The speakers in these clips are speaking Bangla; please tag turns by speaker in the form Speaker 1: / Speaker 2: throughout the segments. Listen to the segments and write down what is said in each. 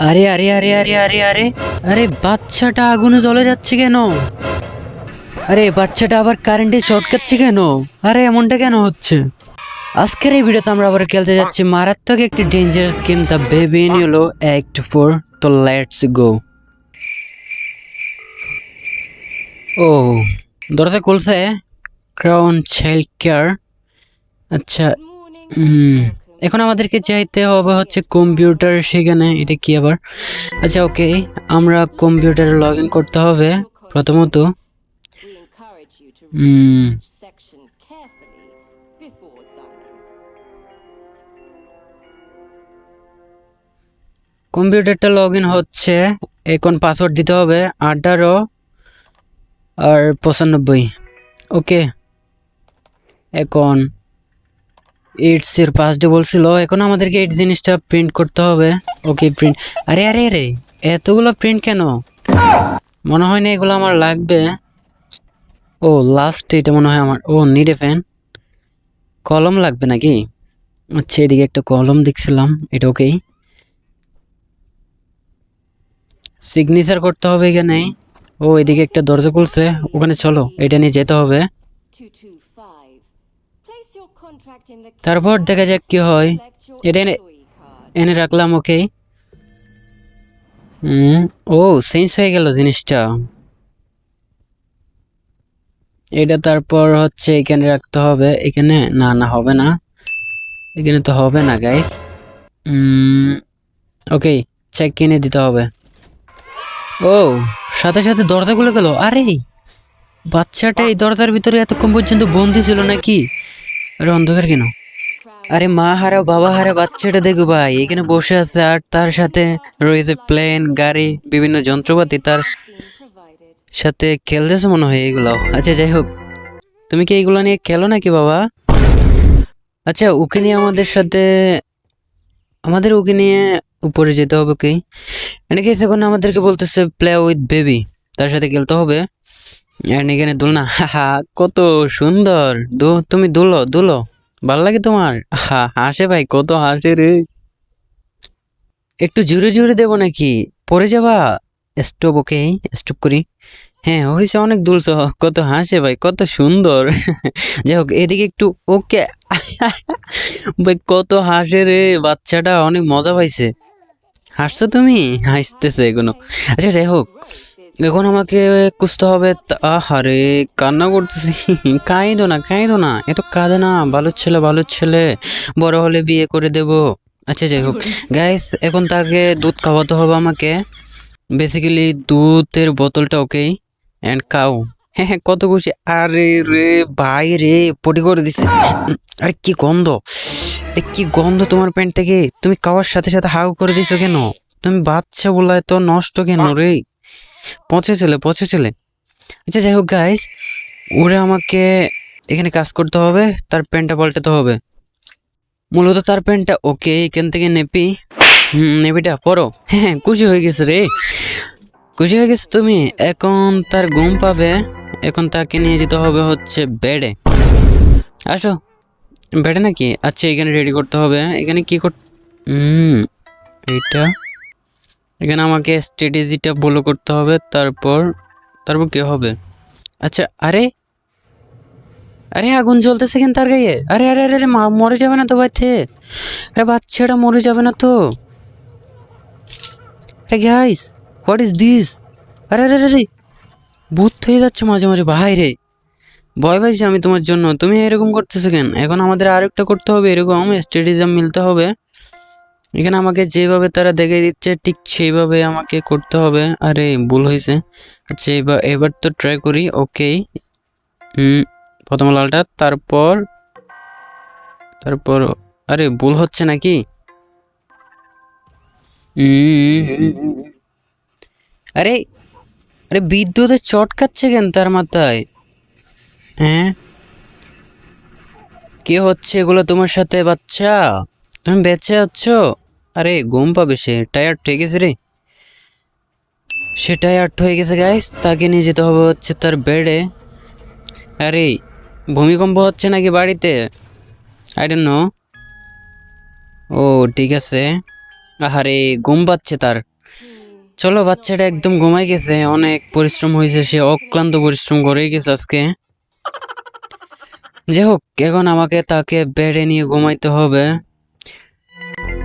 Speaker 1: আরে আরে আরে আরে আরে আরে। আরে, বাচ্চাটা আগুনে জ্বলে যাচ্ছে কেন? আরে, বাচ্চাটা আবার কারেন্টে শর্ট খাচ্ছে কেন? আরে, এমনটা কেন হচ্ছে? আজকের এই ভিডিওতে আমরা আবার খেলতে যাচ্ছি মারাত্মক একটি dangerous game the baby in yellow act four তো লেটস গো ও, দরজা খুলছে। ক্রাউন চাইল্ড কেয়ার আচ্ছা হুম। এখন আমাদেরকে চাইতে হবে হচ্ছে কম্পিউটার, সেখানে এটা কি আবার আচ্ছা ওকে, আমরা কম্পিউটারে লগ ইন করতে হবে প্রথমত. কম্পিউটারটা লগ ইন হচ্ছে, এখন পাসওয়ার্ড দিতে হবে আঠারো আর পঁচানব্বই ওকে, এখন এইটস এর পাঁচ ডে বলছিল, এখন আমাদেরকে এই জিনিসটা প্রিন্ট করতে হবে। ওকে প্রিন্ট আরে আরে আরে, এতগুলো প্রিন্ট কেন? মনে হয় না এগুলো আমার লাগবে। ও লাস্ট এটা মনে হয় আমার, ও নিডে ফ্যান কলম লাগবে নাকি? আচ্ছা এদিকে একটা কলম দেখছিলাম, এটা ওকেই সিগনেচার করতে হবে এখানে। ও, এদিকে একটা দরজা খুলছে, ওখানে চলো, এটা নিয়ে যেতে হবে। তারপর দেখা যাক কি হয়। এটা এনে এনে রাখলাম ওকে ও চেঞ্জ হয়ে গেল জিনিসটা। এটা তারপর হচ্ছে এখানে রাখতে হবে। এখানে না না, হবে না। এখানে তো হবে না গাইস ওকে চেক কিনে দিতে হবে। ও, সাথে সাথে দরজা খুলে গেল। আরে, বাচ্চাটা এই দরজার ভিতরে এতক্ষণ পর্যন্ত বন্দি ছিল নাকি? আরে অন্ধকার কেন? আরে মা হারা, বাবা হারা, বাচ্চাটা দেখো ভাই, এখানে বসে আছে আর তার সাথে রয়েছে প্লেন গাড়ি, বিভিন্ন যন্ত্রপাতি, তার সাথে খেলতেছে মনে হয় এগুলো আচ্ছা যাই হোক, তুমি কি এগুলো নিয়ে খেলো নাকি বাবা? আচ্ছা ওকে নিয়ে আমাদের সাথে, আমাদের ওকে নিয়ে উপরে যেতে হবে কি? এনে কি এখন আমাদেরকে বলতেছে প্লে উইথ বেবি তার সাথে খেলতে হবে। এখানে দুলনা হা কত সুন্দর। দু, তুমি দুলো দুলো। ভালো লাগে তোমার? হা, হাসে ভাই, কত হাসে রে। একটু জোরে জোরে দেবো নাকি? পরে যাবা? স্টপ ওকে স্টপ করি। হ্যাঁ হয়েছে অনেক দুলছ কত হাসে ভাই, কত সুন্দর। যাই হোক, এদিকে একটু ওকে ভাই, কত হাসে রে, বাচ্চাটা অনেক মজা পাইছে। হাসছো তুমি? হাসতেছে এগুলো আচ্ছা যাই হোক। এখন আমাকে কুসতে হবে আহারে, কান্না করতেছি। কাঁদো না কাঁদো না। এত কাঁদে না। ভালো ছেলে ভালো ছেলে। বড় হলে বিয়ে করে দেব। আচ্ছা যাই হোক। গাইস এখন তাকে দুধ খাওয়াতে হবে আমাকে। বেসিক্যালি দুধের বোতলটা ওকেই। অ্যান্ড কাউ হ্যাঁ হ্যাঁ কত খুশি। আরে রে, ভাই রে, পটি করে দিছে। আরে কি গন্ধ। কি গন্ধ তোমার প্যান্ট থেকে? তুমি খাওয়ার সাথে সাথে হাউ করে দিছো কেন? তুমি বাচ্চা বলায় তো নষ্ট কেন রে? পচে ছেলে পচে ছেলে। আচ্ছা যাই হোক গাইস ওরে আমাকে এখানে কাজ করতে হবে, তার প্যান্টটা পাল্টাতে হবে। মূলত তার প্যান্টটা ওকে এখান থেকে নেপি। হুম, নেপিটা, পরো। হ্যাঁ খুশি হয়ে গেছে রে। খুশি হয়ে গেছে তুমি? এখন তার ঘুম পাবে, এখন তাকে নিয়ে যেতে হবে হচ্ছে বেডে আসো। বেডে নাকি? আচ্ছা এখানে রেডি করতে হবে। এখানে কি কর হুম, এইটা এখানে আমাকে স্ট্র্যাটেজিটা বলো করতে হবে, তারপর তারপর কি হবে? আচ্ছা আরে আরে আগুন জ্বলতেছে কেন তার গায়ে? আরে আরে আরে আরে মরে যাবে না তো বাচ্চা। আরে বাচ্চাটা মরে যাবে না তো। আরে গাইস হোয়াট ইজ দিস আরে আরে আরে ভূত হয়ে যাচ্ছে মাঝে মাঝে ভাই রে ভয় পাইছি আমি তোমার জন্য। তুমি এরকম করতেছো কেন? এখন আমাদের আরেকটা করতে হবে, এরকম স্ট্র্যাটেজিম মিলতে হবে। এখানে আমাকে যেভাবে তারা দেখে দিচ্ছে, ঠিক সেইভাবে আমাকে করতে হবে। আরে, ভুল হয়েছে। আচ্ছা এবার এবার তো ট্রাই করি ওকে হুম প্রথম লালটা, তারপর তারপর, আরে, ভুল হচ্ছে নাকি? আরে আরে বিদ্যুতের চটকাচ্ছে কেন তার মাথায়? হ্যাঁ? কে হচ্ছে এগুলো তোমার সাথে, বাচ্চা? তুমি বেঁচে আছো? আরে ঘুম পাবে সে টায়ার্ড হয়ে গেছে রে। সে টায়ার্ড হয়ে গেছে গাইস তাকে নিয়ে যেতে হবে হচ্ছে তার বেডে আরে, ভূমিকম্প হচ্ছে নাকি বাড়িতে? আই ডোন্ট নো ও, ঠিক আছে। আহারে, ঘুম পাচ্ছে তার। চলো, বাচ্চাটা একদম ঘুমাই গেছে। অনেক পরিশ্রম হয়েছে, সে অক্লান্ত পরিশ্রম করেই গেছে আজকে। যাই হোক, এখন আমাকে তাকে বেডে নিয়ে ঘুমাইতে হবে।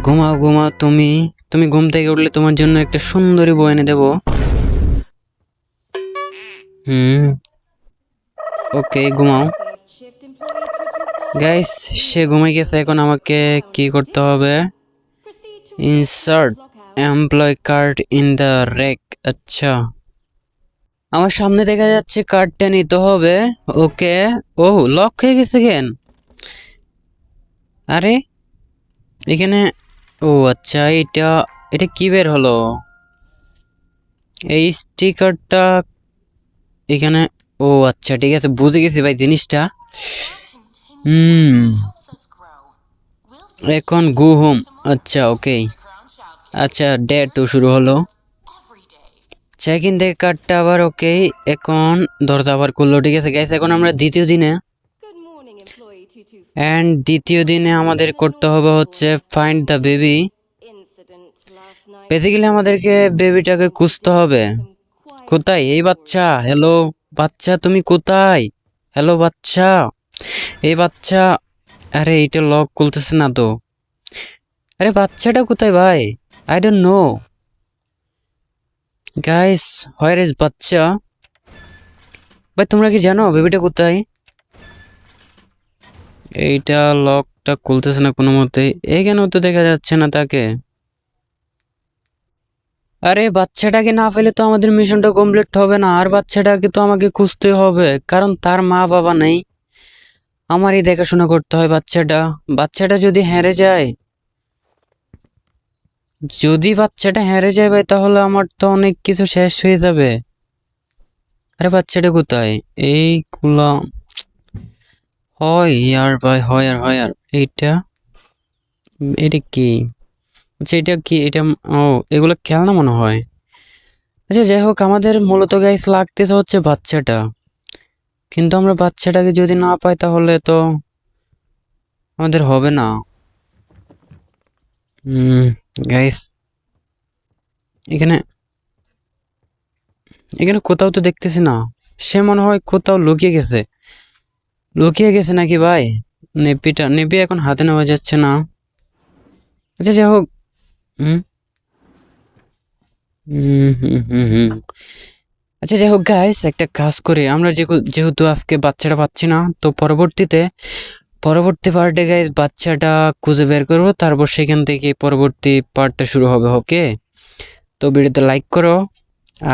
Speaker 1: ঘুমাও ঘুমাও, তুমি তুমি ঘুম থেকে উঠলে তোমার জন্য একটা সুন্দরী বই এনে দেবো। হুম, ওকে, ঘুমাও।
Speaker 2: Please shift employee 225.
Speaker 1: গাইস সে ঘুমাই গেছে, এখন আমাকে কি করতে হবে? Insert employee card in the rack আচ্ছা। আমার সামনে দেখা যাচ্ছে কার্ডটা নিতে হবে, ওকে। ও লক হয়ে গেছে কেন আরে, এখানে ও আচ্ছা এটা এটা কি বের হলো? এই স্টিকারটা এখানে, ও আচ্ছা ঠিক আছে, বুঝে গেছি ভাই জিনিসটা। হুম। এখন গু হোম আচ্ছা ওকে। আচ্ছা ডে টু শুরু হলো। চেক ইন থেকে কার্ডটা আবার ওকে, এখন দরজা আবার খুললো, ঠিক আছে গাইস এখন আমরা দ্বিতীয় দিনে অ্যান্ড দ্বিতীয় দিনে আমাদের করতে হবে হচ্ছে ফাইন্ড দ্য বেবি. বেসিক্যালি আমাদেরকে বেবিটাকে খুঁজতে হবে। কোথায়? এই বাচ্চা। হ্যালো বাচ্চা, তুমি কোথায়? হ্যালো বাচ্চা। এই বাচ্চা। আরে, এইটা লক খুলতেছে না তো। আরে, বাচ্চাটা কোথায় ভাই? I don't know guys where is বাচ্চা? ভাই, তোমরা কি জানো বেবিটা কোথায়? এইটা লকটা খুলতেছে না কোনো মতে। এখানেও তো দেখা যাচ্ছে না তাকে। আরে বাচ্চাটাকে না পেলে তো আমাদের মিশনটা কমপ্লিট হবে না। আর বাচ্চাটাকে তো আমাকে খুঁজতে হবে, কারণ তার মা বাবা নেই। আমারই দেখাশোনা করতে হয় বাচ্চাটা। বাচ্চাটা যদি হেরে যায়, যদি বাচ্চাটা হেরে যায় ভাই, তাহলে আমার তো অনেক কিছু শেষ হয়ে যাবে। আরে বাচ্চাটা কোথায়? এইগুলা হয় আর ভাই, হয় আর হয় আর। এইটা? এটা কি? আচ্ছা এটা কি? এটা ও, এগুলো খেলনা মনে হয়। আচ্ছা যাই হোক, আমাদের মূলত গাইস লাগতেছে হচ্ছে বাচ্চাটা। কিন্তু আমরা বাচ্চাটাকে যদি না পাই তাহলে তো আমাদের হবে না। গাইস এখানে এখানে কোথাও তো দেখতেছি না। সে মনে হয় কোথাও লুকিয়ে গেছে। লুকিয়ে গেছে নাকি ভাই? নেপিটা, নেপি এখন হাতে নেওয়া যাচ্ছে না। আচ্ছা যাই হোক। হুম। আচ্ছা যাই হোক গাইস একটা কাজ করি। আমরা যেহেতু আজকে বাচ্চাটা পাচ্ছি না, তো পরবর্তীতে, পরবর্তী পার্টে গাইস বাচ্চাটা খুঁজে বের করব। তারপর সেখান থেকে পরবর্তী পার্টটা শুরু হবে ওকে তো ভিডিওতে লাইক করো।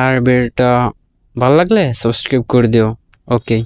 Speaker 1: আর ভিডিওটা ভালো লাগলে সাবস্ক্রাইব করে দিও ওকে